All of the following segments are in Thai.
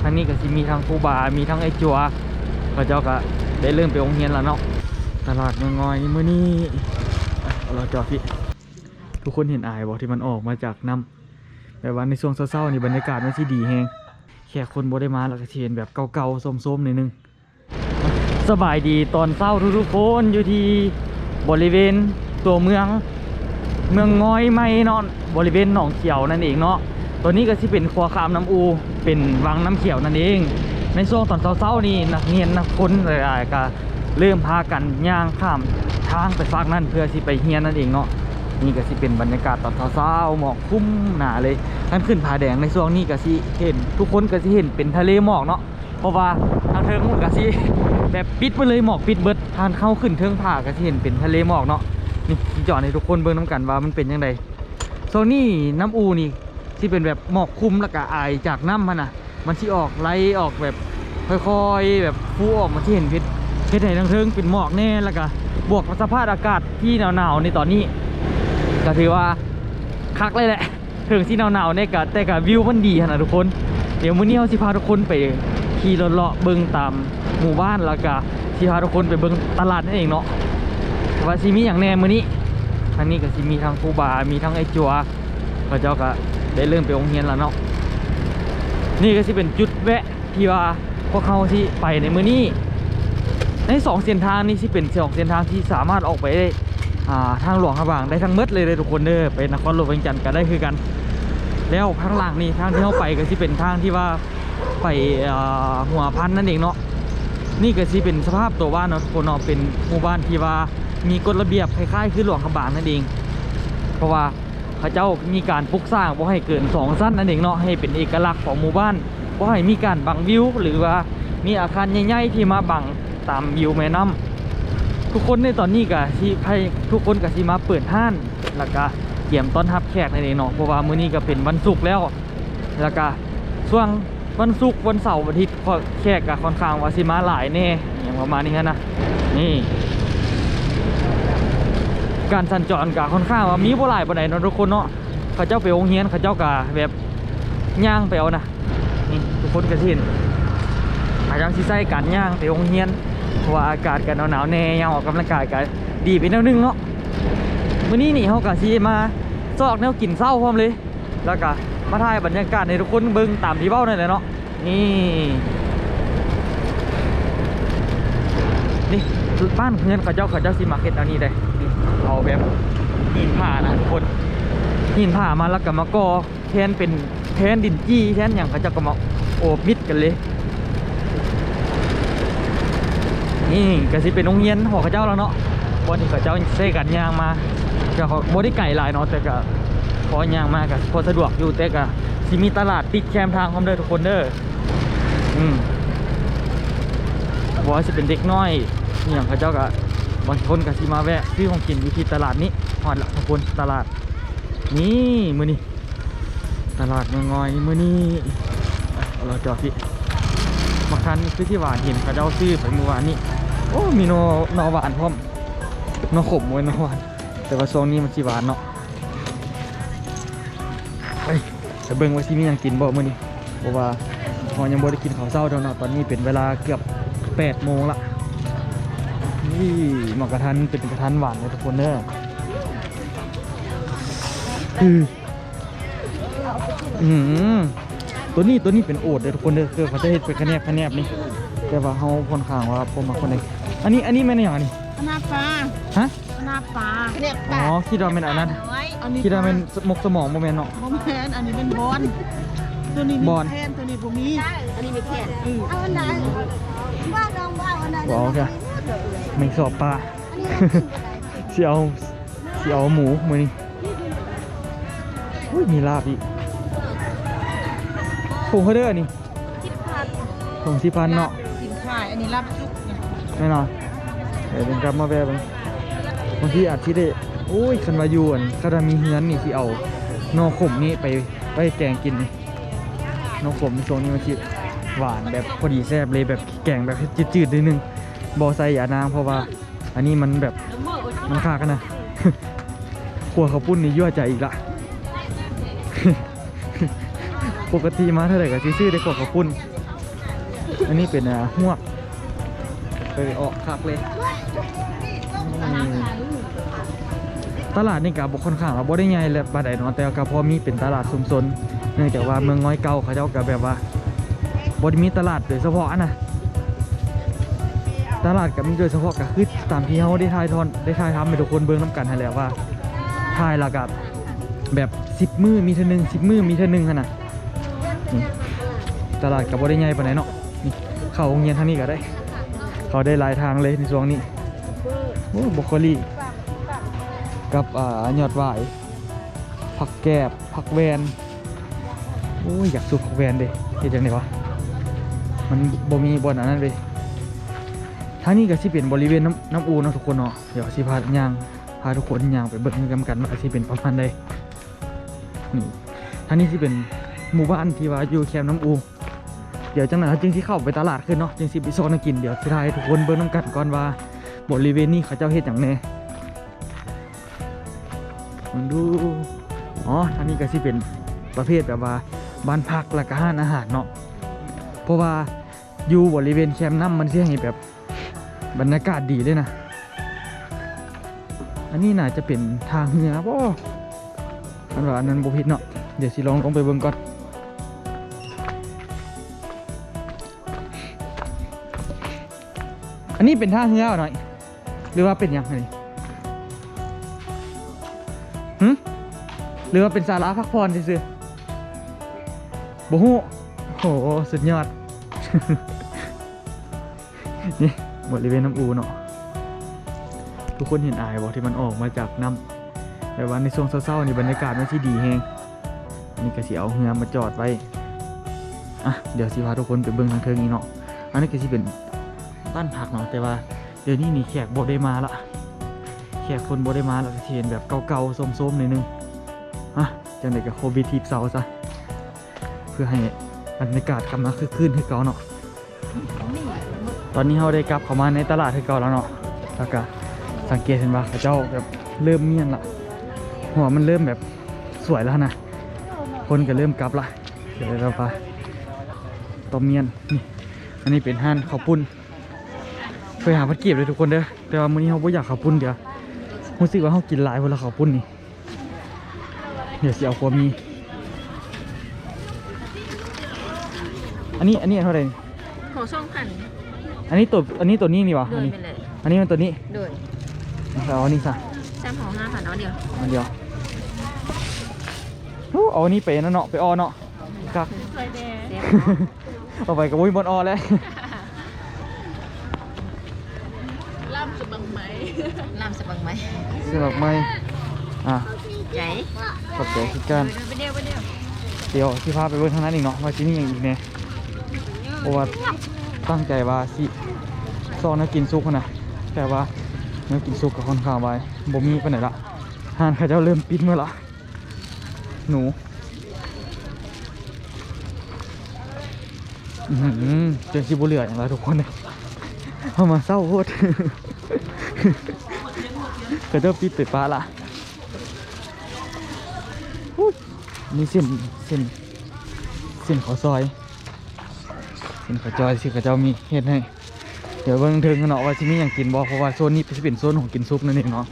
ทางนี้ก็สิมีทั้งครูบา มีทั้งไอจัวเขาเจ้าก็ได้เริ่มไปโรงเรียนแล้วเนาะตลาดเมืองงอยเมื้อนี้เราจอดพี่ทุกคนเห็นอายบอกที่มันออกมาจากน้ำแบบว่าในช่วงเศร้าๆนี่บรรยากาศมันสิดีแฮงแค่คนบ่ได้มาแล้วก็เห็นแบบเก่าๆส้มๆนิดนึงสบายดีตอนเศร้าทุกๆคนอยู่ที่บริเวณตัวเมือง เมืองงอยไม่เนาะบริเวณหนองเขียวนั่นเองเนาะ ตัวนี้ก็สิเป็นครัวคามน้ำอู เป็นวังน้ำเขียวนั่นเอง ในช่วงตอนเศร้าๆนี่นักเรียนนักคนหลายๆก็เริ่มพากันย่างข้ามทางไปฝากนั่นเพื่อสิไปเฮียนนั่นเองเนาะนี่ก็สิเป็นบรรยากาศตอนเช้าๆหมอกคุ้มหนาเลยท่านขึ้นผาแดงในช่วงนี้ก็สิเห็น ทุกคนก็สิเห็นเป็นทะเลหมอกเนาะเพราะว่าทางเทิงมันก็สิแบบปิดไปเลยหมอกปิดเบิดทานเข้าขึ้นเทิงผาก็สิเห็นเป็นทะเลหมอกเนาะนี่จอดให้ทุกคนเบิ่งน้ำกันว่ามันเป็นยังไงโซนี่น้ำอูนี่ ที่เป็นแบบหมอกคลุมแล้วก็อายจากน้ำมันอะมันที่ออกไหลออกแบบค่อยๆ แบบฟูออกมาที่เห็นเพชรเพชรไหนทั้งเทิงเป็นหมอกแน่แล้วก็บวกกับสภาพอากาศที่หนาวๆในตอนนี้ ก็ถือว่าคักเลยแหละถึงที่หนาวๆเนี่ยก็แต่ก็วิวมันดีขนาดทุกคน เดี๋ยวมื้อนี้เราสิพาทุกคนไปขี่รถเลาะเบิ่งตามหมู่บ้านแล้วก็สิพาทุกคนไปเบิ่งตลาดนั่นเองเนาะว่าสิมีอย่างแน่มื้อนี้ทางนี้ก็สิมีทั้งคูบา มีทั้งไอจัวเขาเจ้าก็ ได้เริ่มไปโรงเรียนแล้วเนาะนี่ก็สิเป็นจุดแวะที่ว่าพวกเขาที่ไปในมื้อนี้ในสองเส้นทางนี้สิเป็นสองเส้นทางที่สามารถออกไปได้ทางหลวงพระบางได้ทั้งหมดเลยเลยทุกคนเด้อไปนครหลวงเวียงจันทร์ก็ได้คือกัน แล้วข้างหลังนี่ทางที่เขาไปก็สิเป็นทางที่ว่าไปหัวพันนั่นเองเนาะนี่ก็สิเป็นสภาพตัวบ้านเนาะทุกคนเนาะเป็นหมู่บ้านที่ว่ามีกฎระเบียบคล้ายๆคือหลวงขบางนั่นเอง เพราะว่า พระเจ้ามีการปลูกสร้างบ่ให้เกินสองสั้นนั่นเองเนาะให้เป็นเอกลักษณ์ของหมู่บ้านบ่ให้มีการบังวิวหรือว่ามีอาคารใหญ่ๆที่มาบังตามวิวแม่น้ำทุกคนในตอนนี้ก็ที่ให้ทุกคนก็สิมาเปิดห้านแล้วก็เตรียมต้อนรับแขกนั่นเองเนาะเพราะว่ามื้อนี้ก็เป็นวันศุกร์แล้วแล้วก็ช่วงวันศุกร์วันเสาร์วันอาทิตย์แขกก็ค่อนข้างว่าสิมาหลายแน่อย่างประมาณนี้นะนี่ การสัญจรก็ค่อนข้างว่ามีบ่หลายปานใดเนาะทุกคนเนาะเขาเจ้าไปโรงเรียนเขาเจ้าก็แบบย่างไปเอานะนี่ทุกคนก็สิเห็นอาจารย์สิใส่การย่างไปโรงเรียนเพราะว่าอากาศก็หนาวๆแน่ย่างออกกำลังกายก็ดีไปแนวนึงเนาะมื้อนี้นี่เฮาก็สิมาซอกแนวกินเช้าพร้อมเลย แล้วก็มาถ่ายบรรยากาศให้ทุกคนเบิ่งตามที่เว้านั่นแหละเนาะนี่นี่ บ้านเพื่อนเขาเจ้าเขาเจ้าสิมาร์เก็ตเอานี่ได้นี่เอาแบบหินผ่านะทุกคนหินผ่ามาแล้วก็มาก่อแทนเป็นแทนดินจี้แทนอย่างเขาเจ้าก็มาโอบมิดกันเลยนี่ก็สิเป็นโรงเรียนหอเขาเจ้าแล้วเนาะวันนี้เขาเจ้าใช้กันยางมาก็เขาบ่ได้ไก่หลายเนาะแต่ก็พอยางมาก็พอสะดวกอยู่แต่ก็สิมีตลาดติดแคมทางพร้อมเด้อทุกคนเด้ออืมบอกว่าสิเป็นเด็กน้อย นี่อย่างเขาเจ้าก็บางคนก็สิมาแวะซื้อของกินอยู่ที่ตลาดนี้ฮอดละทุกคนตลาด นี่มื้อนี้ตลาดเมืองงอยมื้อนี่เอาเราจอดพี่บางครั้งคือที่หวานเห็นเขาเจ้าซื้อไปเมื่อวานนี้โอ้มีนโนหวานพร้อมโนขมไว้โนหวานแต่ว่าทรงนี้มันสิหวานเนาะไปจะเบิ่งว่าสิมีหยังกินบ่มื้อนี้เพราะว่าพอยังบ่ได้กินข้าวเช้าเท่านาะตอนนี้เป็นเวลาเกือบ8โมงละ นี่หมอกกระทันเป็นกระทันหวานเลยทุกคนเด้ออืออืมตัวนี้ตัวนี้เป็นโอดเลยทุกคนเด้อคือเขาจะเห็ดเป็นคะแนบคะแนบนี่แต่ว่าเขาค่อนข้างว่าผมมาคนใดอันนี้อันนี้แม่นอย่างนี้คณะปลาฮะคณะปลาเนี่ยอ๋อคิดว่าเป็นอันนั้นอันนี้คิดว่าเป็นมกสมองโมเมนเนาะบอมแพนอันนี้เป็นบอลตัวนี้มีบอลแพนตัวนี้บ่มีอันนี้ไม่แค่เออเอาอันไหนว่าลองว่าเอาอันไหนว้าวจ้ะ ไม่สอบปลาเสียวเสียวหมูมือนี่อุ้ยมีลาบอีกผงเขาเด้อนี่คิดพันผงที่พันเนาะสินค้าอันนี้รับจุกเนี่ยแน่นอนเดี๋ยวเป็นกลับมาแวะเบางบางทีอาจที่ได้โอ้ยคันวาอยูอันคารามีเฮือนนี่ที่เอานอขมนี่ไปไปแกงกินนี่นอขมในโซนนี้มันจิหวานแบบพอดีแซ่บเลยแบบแกงแบบจืดๆนิดนึง บอใส่ยานางเพราะว่า อันนี้มันแบบมันคากันนะครัวเขาวปุ้นนี่ยั่วใจอีกละปกติมาเท่าไหร่ก็ซื้อได้กว่าเขาวปุ้น อันนี้เป็นอ่วกไปออกคักเลย ตลาดนี่กับบุค่อนข้างว่าบ่ได้ใหญ่และบาดใดนาะแต่ก็พอมีเป็นตลาดชุมชนเนื่องจากว่าเมืองน้อยเก่าเขาเจ้าก็แบบว่าบ่ได้มีตลาดโดยเฉพาะนะ ตลาดก็มีโดยเฉพาะก็คือตามที่เขาได้ถ่ายทอนได้ถ่ายทำให้ทุกคนเบิ่งน้ำกันให้แล้วว่าถ่ายแล้วกับแบบสิบมือมีเท่านึงสิบมือมีเท่านึงขนาดนี่ตลาดกับบ่ได้ใหญ่ปานไหนเนาะนี่เข้าโรงเรียนทางนี้ก็ได้ เขาได้หลายทางเลยในช่วงนี้โอ้บรอกโคลีกับอ่ายอดหวายผักแกบผักแวนโอ้ยอยากสูบผักแวนเด้เฮ็ดจังไดวะมันบ่มีบอนอันนั้นเลย ทางนี้ก็สิเป็นบริเวณน้ำน้ำอูเนาะทุกคนเนาะเดี๋ยวสิพาย่างพาทุกคนย่างไปเบิ่งกันกันว่าสิเป็นประมาณใดนี่ทางนี้สิเป็นหมู่บ้านที่ว่าอยู่แคมป์น้ำอู เดี๋ยวจังหวะจึงสิเข้าไปตลาดขึ้นเนาะจึงสิไปโซนกินเดี๋ยวสิทายทุกคนเบิ่งน้ำกันก่อนว่าบริเวณนี้เขาเจ้าเฮ็ดอย่างแน่มันดูอ๋อทางนี้ก็สิเป็นประเภทแบบว่าบ้านพักและก็ห้านอาหารเนาะเพราะว่าอยู่บริเวณแคมป์น้ำมันสิให้แบบ บรรยากาศดีเลยนะ อันนี้น่าจะเป็นทางเหนือป่ะอันว่าอันนั้นบุพิษเนาะ เดี๋ยวสิลองลงไปเบิ่งก่อน อันนี้เป็นท่าเหือหน่อย หรือว่าเป็นยังไงหึหรือว่าเป็นศาลาพักผ่อนซื่อๆบ่ฮู้โห สุดยอด นี่ บริเวณน้ำอูเนาะทุกคนเห็นอายบอกที่มันออกมาจากน้ำแต่ว่าในช่วงเศร้าๆนี่บรรยากาศไมันที่ดีแฮงนี่ก็สิเอาเรือมาจอดไว้อะเดี๋ยวสิพาทุกคนไปเบิ่งทางเทิงนี้เนาะอันนี้ก็สิเป็นบ้านพักเนาะแต่ว่าเดี๋ยวนี้นี่แขกบ่ได้มาละแขกคนบ่ได้มาแล้วก็สิเห็นแบบเก่าๆโซมๆหน่อยนึงอะจังไดก็โควิดทีบเซาซะเพื่อให้บรรยากาศกลับมาคึกคืนให้เก่าเนาะ ตอนนี้เราได้กลับเข้ามาในตลาดที่เก่าแล้วเนาะแล้วก็สังเกตเห็นว่าเจ้าแบบเริ่มเมียนละหัวมันเริ่มแบบสวยแล้วนะคนก็เริ่มกลับละเดี๋ยวเราไปต่อเมียนนี่อันนี้เป็นห้านข้าวปุ้นเคยหาพัดเก็บเลยทุกคนเด้อแต่ว่ามื้อนี้เราไม่อยากข้าวปุ้นเดี๋ยวรู้สึกว่าเรากินหลายคนละข้าวปุ้นนี่เดี๋ยวสิเอาขัวมีอันนี้อันนี้เท่าไหร่นี่ขอช่องพัน อันนี้ตัวอันนี้ตัวนี้นี่วะโดอันยนี้ไปเลยอันนี้มันตัวนี้โดยเอาอันนี้ซะแซมของห้าพันเอาเดียวอันเดียวโอ้เอาอันนี้ไปนั่นเนาะไปออเนาะกักเซฟเอาไปกับวุ้ยบนออเลยล่ำจะบังไหมลำสบังไหมสำหรับไม่อะใจขอบใจคือกันไปเดียวไปเดียวเดี๋ยวที่พาไปเบิ่งทางนั้นอีกเนาะว่าที่นี่ยังอีกเนี่ยเพราะว่า ตั้งใจว่าสิซองนักกินซุกนะแต่ว่านักกินซุกกับคอนข้างไว้บ่มีไปไหนละหานเขาเจ้าเริ่มปิดเมื่อละหนูอือจนชิบุเหลืออย่างไรทุกคนเลยเอามาเศร้าโคตรก็เจ้าปิดไปป้าละนี่เส้นเส้นเส้นขาวซอย เส้นขาวจอยสิขาเจ้ามีเฮ็ดให้ เดี๋ยวเบิ่งเทิงกันเนาะว่าที่มีอย่างกินบ่เพราะว่าโซนนี้เป็นโซนของกินซุปนั่นเองเนาะ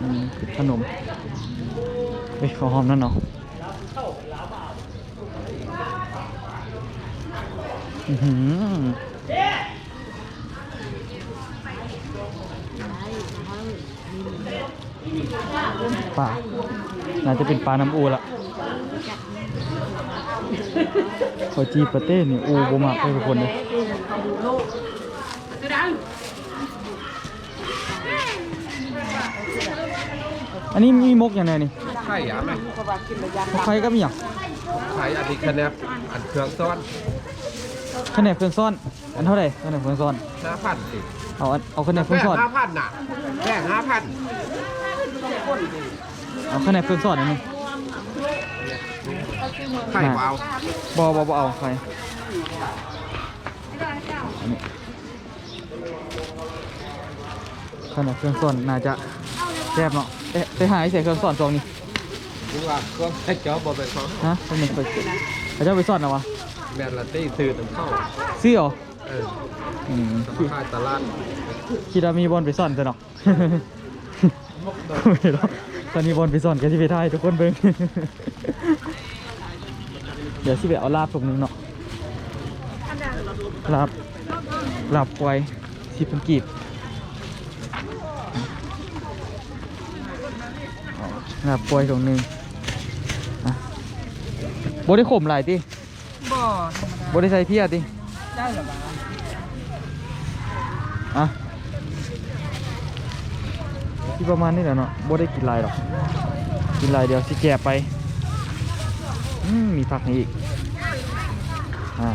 อืมขนมเฮ้ยข้าวหอมนั่นเนาะอื้อหือปลาน่าจะเป็นปลาน้ำอูละ ขอจีปาเต้เนี่ยอูโบมากเลยทุกคนเลยอันนี้มีมกอย่างไรนี่ไข่อะไหมมกไข่ก็มีอย่างไข่อันนี้คะแนนอันเครื่องซ้อนคะแนนเครื่องซ่อน อันเท่าไหร่คะแนนเครื่องซ่อนห้าพันสิเอาอันเอาคะแนนเครื่องซ่อนห้าพันน่ะแค่ห้าพันเอาคะแนนเครื่องซ่อนอันนึง ไข่เบาบอบอบอเอาใครอันนี้ขนาดเครื่องซ่อนน่าจะแซ่บเนาะแต่แต่หายใส่เครื่องซ่อนซองนี่คือว่าเครื่องให้เจ้าบ่เป็นของฮะเป็นหนึ่งไปเขาเจ้าไปซ่อนเอาวะแม่นละตี้ซื้อถึงเข้าซื้อเหรอเอออืมสภาพตลาดคิดว่ามีบอลไปซ่อนจะเนาะไม่หรอกตอนนี้บอลไปซ่อนกันที่ไปถ่ายทุกคนเบิ่ง เดี๋ยวสิไปเอาลาบตรงนึงเนาะลาบลาบไว้สิบเป็นกีบเอาลาบปล่อยตรงนึงอะบ่ได้ข่มหลายติบ่บ่ได้ใส่เพียติได้หรอวะอะที่ประมาณนี้แหละเนาะบ่ได้กินหลายหรอกกินหลายเดียวสิแก่ไปอื มีผักให้อีกอ่า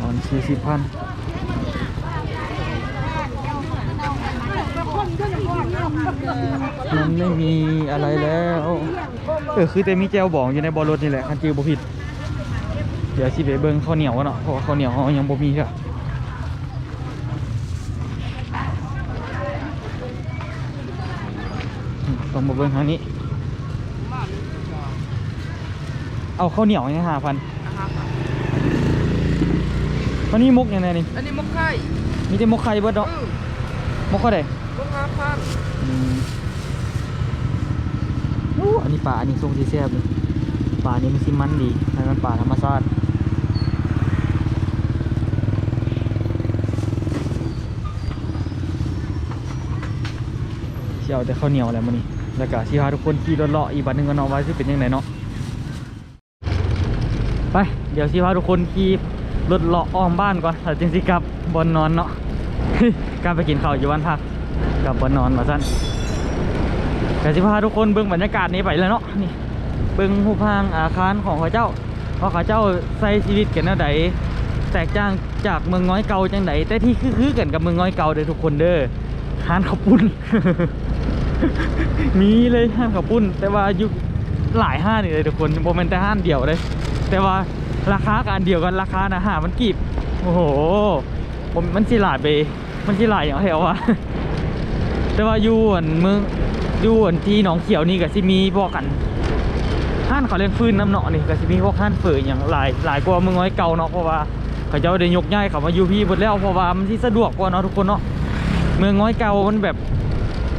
ออนสี่สิบพันมันไม่มีอะไรแล้ว เออคือแต่มีแจวบองอยู่ในบอลรถนี่แหละคันจือบ่ผิด เดี๋ยวสิไปเบิ่งข้าวเหนียวกันเนาะเพราะว่าข้าวเหนียวเขายังบ่มีค่ะอืม ต้องมาเบิ่งทางนี้ เอาข้าวเหนียวยังห้าพันวันนี้มุกยังไงนี่ อันนี้มกไข่ มีแต่มุกไข่เบิดเนาะมุกข้าวใดมกห้าพันอืมโอ้อันนี้ปลาอันนี้ทรงที่แซ่บเลยปลาอันนี้มันสิมันดีอันนั้นปลาธรรมชาติเชี่ยวแต่ข้าวเหนียวแหละมันนี่ แล้วก็ที่พาทุกคนขี่รถเลาะอีกบัดหนึ่งก็เนอนว่าสิเป็นยังไงเนาะไปเดี๋ยวสิพาทุกคนขี่รถเลาะอ้อมบ้านก่อนถ้าจึงสิกลับบนนอนเนาะการไปกินข้าวอยู่บ้านพักกลับบนนอนมาสั้นแต่สิพาทุกคนเบิ่งบรรยากาศนี้ไปแล้วเนาะนี่เบิ่งหูพางอาคารของเขาเจ้าว่าเขาเจ้าใช้ชีวิตกันแนวใดแตกต่างจากเมืองน้อยเก่าจังไดแต่ที่คือๆกันกับเมืองน้อยเก่าเด้อทุกคนเด้อห้านข้าวปุ้น มีเลยห้านข้าวปุ้น แต่ว่าอยู่หลายห้านเลยทุกคนโมเมนต์แต่ห้านเดียวเลย แต่ว่าราคากันเดียวกันราคานะหามันกีบโอ้โหผมมันสิหลายไปมันสิหลายอย่างไรวะแต่ว่าอยู่อันเมืองอยู่อันที่หนองเขียวนี่ก็สิมีพวกกันห้านเขาเล่นฟืนน้ำเนาะนี่ก็สิมีพวกห้านเฟืออย่างหลายหลายกว่าเมืองน้อยเก่าเนาะเพราะว่าเขาเจ้าได้ยกย้ายเขามาอยู่พี่หมดแล้วเพราะว่ามันที่สะดวกกว่าเนาะทุกคนเนาะเมืองน้อยเก่ามันแบบ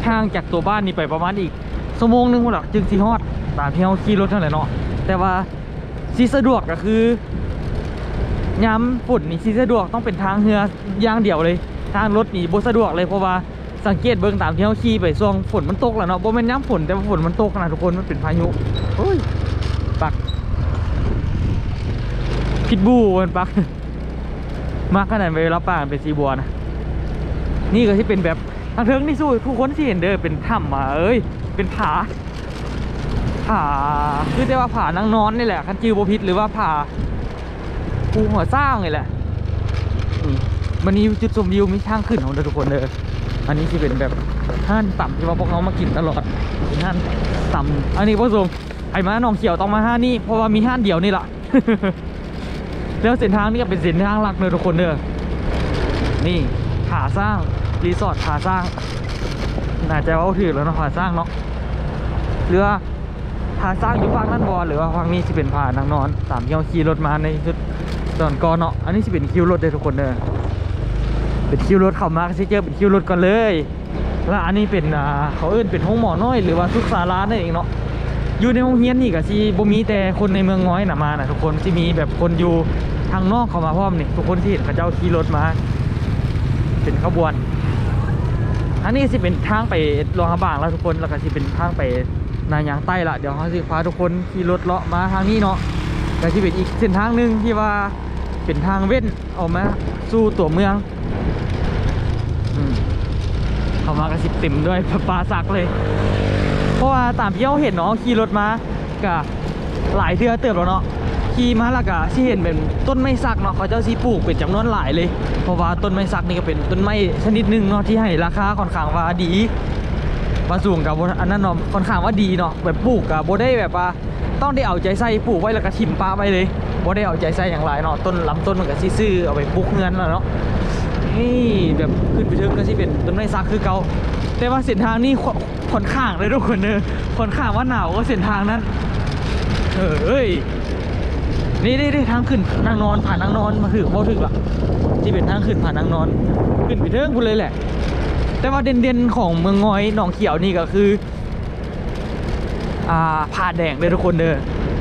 ทางจากตัวบ้านนี่ไปประมาณอีกชั่วโมงนึงหรอกจึงสิฮอดตามที่เราขี่รถเท่าไหร่เนาะแต่ว่าที่สะดวกก็คือย้ำฝุ่นนี่สิสะดวกต้องเป็นทางเรืออย่างเดียวเลย ทางรถนี่บ่สะดวกเลยเพราะว่าสังเกตเบิ่งตามที่เขาขี่ไปช่วงฝนมันตกแล้วเนาะบ่แม่นย้ำฝนแต่ว่าฝนมันตกนะทุกคนมันเป็นพายุโอ้ยปักพิดบูมันปักมากขนาดเวลาป่าเป็นสีบัวนะนี่ก็ที่เป็นแบบ ทางเทิงนี่สู้ทุกคนที่เห็นเด้อเป็นถ้ำมาเอ้ยเป็นผาผาคือแต่ว่าผานางนอนนี่แหละคันจือบ่ผิดหรือว่าผาภูหัวสร้างเลยแหละนี่มันนี้จุดชมวิวมีทางขึ้นของเด้อทุกคนเด้ออันนี้ที่เป็นแบบห้านต่ำที่ว่าพวกเรามากินตลอดเป็นห้านต่ำอันนี้ผู้ชมไอ้มาหนองเขียวต้องมาห้านนี่เพราะว่ามีห้านเดียวนี่แหละแล้วเส้นทางนี่ก็เป็นเส้นทางหลักเลยทุกคนเด้อนี่ผาสร้าง รีสอร์ทผาสร้างน่าจะว่าถือแล้วนาะผาสร้างเนาะเรือผาสร้างอยู่ฝั่งนั้นบอลหรือว่าฝั่งนี้จะเป็นผานางนอนตามที่เราขี่รถมาในชุดตอนกอเนาะอันนี้จะเป็นคิวรถเด้อทุกคนเด้อเป็นคิวรถเข้ามาก็สิเจอเป็นคิวรถก่อนเลยแล้วอันนี้เป็นอ่าเขาเอิ้นเป็นห้องหมอน้อยหรือว่าทุกศาลานั่นเองเนาะอยู่ในโรงเรียนนี่ก็สิบ่มีแต่คนในเมืองน้อยน่ะมาน่ะทุกคนสิมีแบบคนอยู่ทางนอกเข้ามาพร้อมนี่ทุกคนที่เห็นเขาเจ้าขี่รถมา เป็นขบวน อันนี้สิเป็นทางไปหลวงพบางแล้วทุกคนแล้วก็สิเป็นทางไปนายางใต้ละเดี๋ยวเขาสิพาทุกคนขี่รถเลาะมาทางนี้เนาะก็สิเป็นอีกเส้นทางหนึ่งที่ว่าเป็นทางเว้นออกมาสู่ตัวเมืองอืมเข้ามาก็สิเต็มด้วยปลาสักเลย เพราะว่าตามที่เราเห็นเนาะขี่รถมาก็หลายเทือเติบแล้วเนาะ ขี่มาล้วก็ที่เห็นเป็นต้นไม้สักเนาะเขาเจ้าสีปลูกเป็นจำนวนหลายเลย เพราะว่าต้นไม้สักนี่ก็เป็นต้นไม้ชนิดหนึ่งเนาะที่ให้ราคาค่อนข้างว่าดีว่าสูงกับบ่อันนั้นเนาะค่อนข้างว่าดีเนาะแบบปลูกกับโบได้แบบว่าต้องได้เอาใจใส่ปลูกไว้แล้วก็ทิมปะไว้เลยโบได้เอาใจใส่อย่างไรเนาะต้นลำต้นมันก็ซื่อเอาไปปลูกเงินแล้วเนาะนี่แบบขึ้นไปถึงก็สิเป็นต้นไม้ซักคือเก่าแต่ว่าเส้นทางนี่ค่อนข้างเลยทุกคนเนอะค่อนข้างว่าหนาวก็เส้นทางนั้นเออเอ้ย นี่นี่นี่ทางขึ้นนางนอนผ่านนางนอนมาถึงบ่ถึงละที่เป็นทางขึ้นผ่านนางนอน ขึ้นไปเทิงคุณเลยแหละ แต่ว่าเด่นๆของเมืองงอยหนองเขียวนี่ก็คืออ่าผาแดงเลยทุกคนเด้อ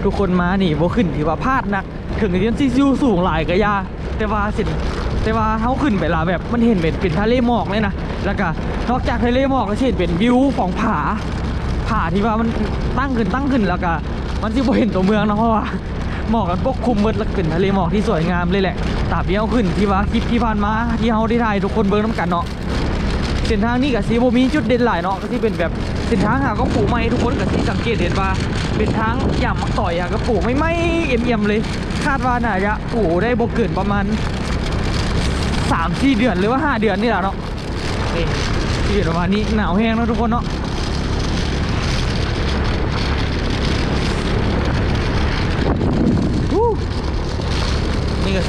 ทุกคนมานี่บ่ขึ้นที่ว่าพลาดนัก ถึงจะยังซิซิวสูงหลายก็ยา แต่ว่าสิแต่ว่าเฮาขึ้นไปละแบบมันเห็นเป็นเป็นทะเลหมอกเลยนะแล้วก็นอกจากทะเลหมอกก็สิเห็นเป็นวิวของผาผาที่ว่ามันตั้งขึ้นตั้งขึ้นแล้วก็มันสิบ่เห็นตัวเมืองเนาะเพราะว่า หมอกกันปกคลุมหมดแล้วก็เป็นทะเลหมอกที่สวยงามเลยแหละตราบที่เฮาขึ้นที่ว่าคลิปที่ผ่านมาที่เฮาได้ถ่ายทุกคนเบิ่งนํกันเนาะเส้นทางนี้กับสีโบมีจุดเด่นหลายเนาะก็ที่เป็นแบบเส้นทางหาก็ปลูกไม้ทุกคนกับที่สังเกตเห็นว่าเป็นทางหย่ำมักต่อยอะก็ปลูกไม่ไม่เอี่ยมๆเลย คาดว่าน่าจะปลูกได้บ่เกินประมาณสามสี่เดือนหรือว่าห้าเดือนนี่แหละเนาะนี่ที่เห็นประมาณนี้หนาวแห้งแล้วทุกคนเนาะฮู้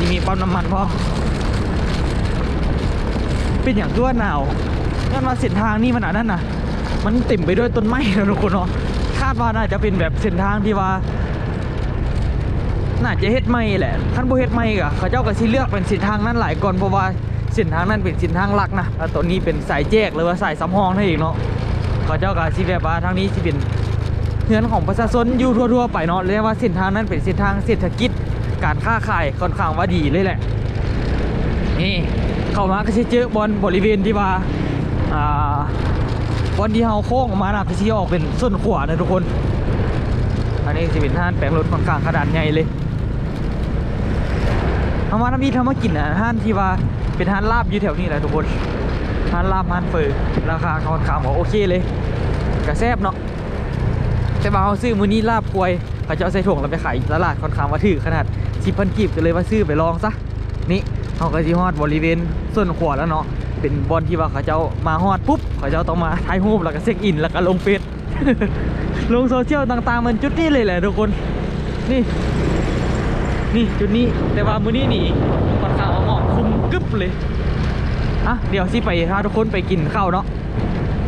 นี่มีปั๊มน้ำมันพร้อมเป็นอย่างที่ว่าหนาวงั้นมาเส้นทางนี่มันอันนั้นนะมันเต็มไปด้วยต้นไม้นะทุกคนเนาะคาดว่าน่าจะเป็นแบบเส้นทางที่ว่า น่าจะเฮ็ดไม่แหละท่านบ่เฮ็ดไม่กะเขาเจ้าก็สิเลือกเป็นเส้นทางนั้นหลายก่อนเพราะว่าเส้นทางนั้นเป็นเส้นทางหลักนะแล้วตัวนี้เป็นสายแยกหรือว่าสายสำรองนั่นเองเนาะเขาเจ้าก็สิแบบว่าทางนี้สิเป็นเฮือนของประชาชนอยู่ทั่วๆไปเนาะเรียกว่าเส้นทางนั้นเป็นเส้นทางเศรษฐกิจ การค้าขายค่อนข้างว่าดีเลยแหละ นี่เข้ามาก็จะเจอบอลบริเวณที่ว่าอ่าบอลที่เฮาโค้งออกมานะก็จะออกเป็นส่วนขวานะทุกคน อันนี้จะเป็นท่านแปลงรถค่อนข้างขนาดใหญ่เลยเอามาทำนี้ทำมากินอาหารที่ว่าเป็นทานลาบอยู่แถวนี้แหละทุกคนทานลาบทานเฟอราคาค่อนข้างโอเคเลยกระแซบเนาะแต่ว่าเขาซื้อมือนี้ลาบกล้วยเขาจะเอาใส่ถุงแล้วไปขายตลาดค่อนข้างว่าถือขนาด สิบพันกีบก็เลยว่าซื้อไปลองซะนี่เขาก็สิฮอดบริเวณส่วนขวาแล้วเนาะเป็นบอลที่ว่าเขาเจ้ามาฮอดปุ๊บเขาเจ้าต้องมาถ่ายรูปแล้วก็เช็คอินแล้วก็ลงเฟซลงโซเชียลต่างๆมันจุดนี้เลยแหละทุกคนนี่นี่จุดนี้แต่ว่ามือนี้นี่ค่อนข้างว่าหมอกคุมกึบเลยอะเดี๋ยวสิไปพาทุกคนไปกินข้าวเนาะ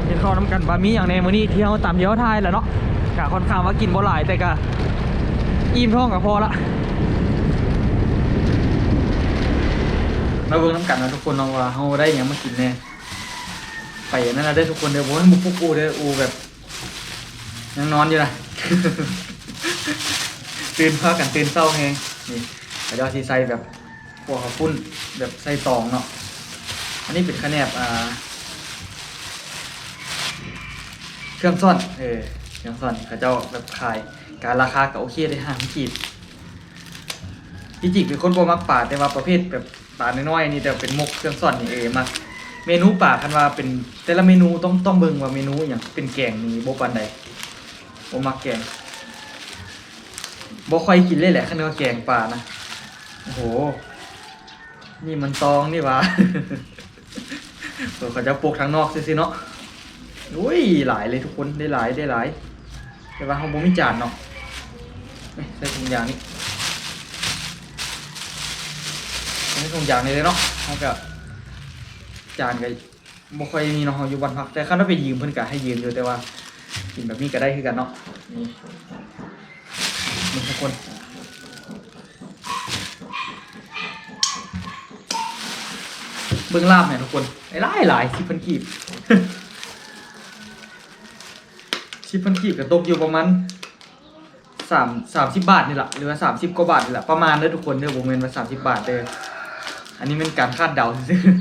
กินข้าวน้ำกันบะมี่อย่างในมือนี้เที่ยวตามเที่ยวไทยแหละเนาะกะค่อนข้างว่ากินบ่หลายแต่กะอิ่มท้องก็พอละ มาเบิ่งน้ำกันนะทุกคนเนาะว่าเฮาได้หยังมากินแน่ไปนั่นนะได้ทุกคนเดี๋ยวผมให้มุกปุ๊กอูเด้ออูแบบยังนอนอยู่นะ ตื่นพากันตื่นเศร้าแฮงนี่เดี๋ยวสิใส่แบบพวกข้าวปุ้นแบบใส่ตองเนาะอันนี้เป็นขะแนบอ่าเครื่องซ่อนเออเครื่องซ่อนเขาเจ้าแบบขายการราคาก็โอเคได้ห้าขีดที่จริงเป็นคนบ่มักป่าแต่ว่าประเภทแบบ ป่าน้อยๆนี่แต่เป็นมกเครื่องซ่อนนี่เอมักเมนูป่าคันว่าเป็นแต่ละเมนูต้องต้องเบิ่งว่าเมนูอย่างเป็นแกงนี่บ่ปานใดบ่มักแกงบ่ค่อยกินเลยแหละคันว่าแกงป่านะโอ้โห นี่มันตองนี่หว่าเขาจะปลูกทางนอกซื่อๆเนาะอุ้ยหลายเลยทุกคนได้หลายได้หลายแต่ว่าเฮาบ่มีจานเนาะใส่ถุงยางนี่ อันนี้ถุงยางนี่เลยเนาะเขาก็จานก็บ่ค่อยมีเนาะอยู่บ้านพัก แต่คันว่าไปยืมเพิ่นก็ให้ยืมอยู่แต่ว่า กินแบบนี้ก็ได้คือกันเนาะนี่นี่ทุกคนเบิ่งลาบเนี่ยทุกคนไอ้หลายหลายสิบพันกีบสิบพันกีบก็ตกอยู่ประมาณสามสามสิบบาทนี่แหละหรือว่าสามสิบกว่าบาทนี่แหละประมาณเด้อทุกคนเด้อวงเงินมาสามสิบบาทเด้อ อันนี้เป็นการคาดเดาซื่อๆ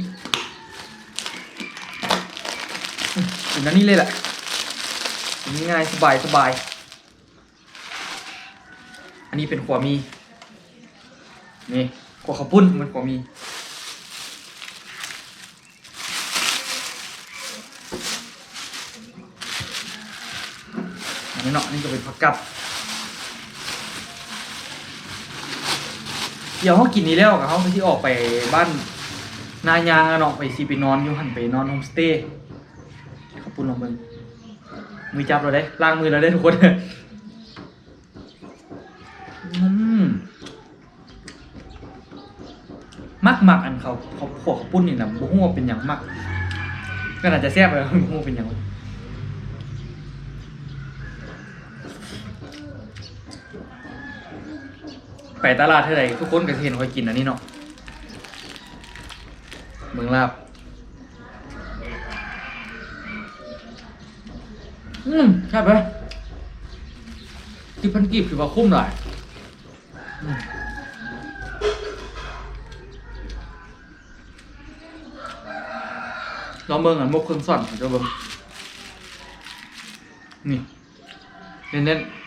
ถึงนั้นนี่เลยแหละง่ายสบายสบาย อันนี้เป็นขวามี นี่ขวาขปุ้นมันขวามีอันนี้เนาะอันนี่ก็เป็นผักกับ เดี๋ยวเขากินนี้แล้วกับเขาที่ออกไปบ้านนายางเนาะไปซีไปนอนอยู่หันไปนอนโฮมสเตย์ขอบคุณลงมือมือจับเราได้ล้างมือเราได้ทุกคนมักมักอันเขาเขาพวกเขาปุ้นนี่นะบุ้งว่าเป็นอย่างมักก็น่าจะแซ่บเลยบุ้งว่าเป็นอย่าง ไปตลาดเท่าไรทุกคนก็สิเห็นคอยกินอันนี้เนาะเมืองลาบ อืมใช่ไหมที่พันกีบถือว่าคุ้มหน่อยอืมลองเบิ่งอะมุกเครื่องซ่นผมจะเบิ่งนี่เน้นๆ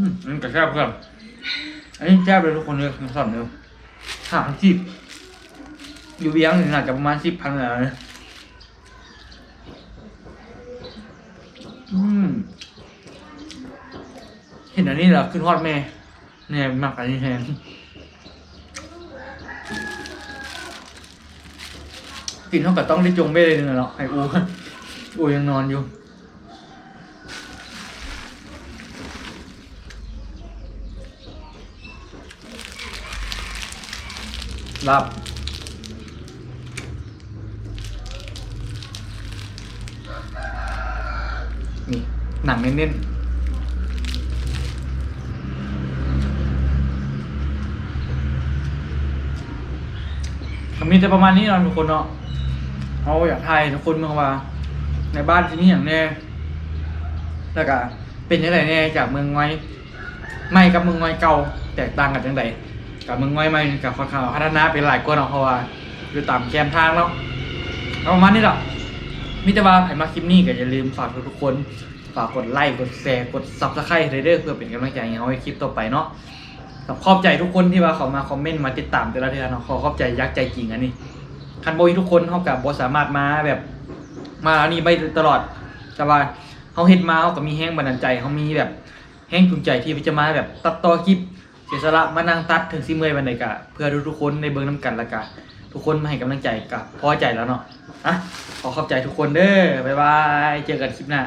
อืมอันนี้แซบเพื่อนอันนี้แซบเลยทุกคนเลยเครื่อนเดียวหาพันกีบอยู่เวียงนี่น่าจะประมาณสิบพันแล้วนะอืมเห็นอันนี้แล้วขึ้นฮอดแม่เนี่ยมากอันนี้แทนกินเท่ากับต้องได้จงเบ้เลยนึงเนาะไออูอูยังนอนอยู่ หลับนี่หนังเน้นๆคำนี้จะประมาณนี้นะทุกคนเนาะเอาอยากทยทุกคนเมืองว่า ในบ้านที่นี่อย่างแน่แล้วก็เป็นยังไงแน่จากเมืองไว้ไม่กับเมืองไว้เก่าแตกต่างกันจังได กับเมืองไว้ใหม่กับค่อนข้างพัฒนาเป็นหลายกว่าเนาะเพราะว่าอยู่ตามแคมทางแล้วเอาประมาณนี้แหละมิตรว่าใครมาคลิปนี้ก็อย่าลืมฝากทุกคนฝากกดไลค์กดแชร์กดซับสไครต์เด้อเพื่อเป็นกำลังใจให้เอาไว้คลิปต่อไปเนาะขอบใจทุกคนที่ว่าเขามาคอมเมนต์มาติดตามแต่ละเทือเนาะขอขอบใจยักษ์ใจจริงอันนี้คันโบยทุกคนเขากับบสามารถมาแบบ มาอันนี้ไปตลอดแต่ว่าเขาเห็นมาเขาก็มีแห้งบันดาลใจเขามีแบบแห้งจูงใจที่จะมาแบบตัดต่อคลิป เสียสละมานั่งตัดถึงสิเมื่อยบันไดกะเพื่อทุกๆคนในเบิ้งน้ำกันละกะทุกคนมาให้กำลังใจกับพอใจแล้วเนาะอะขอขอบใจทุกคนเด้อบ๊ายบายเจอกันคลิปหน้า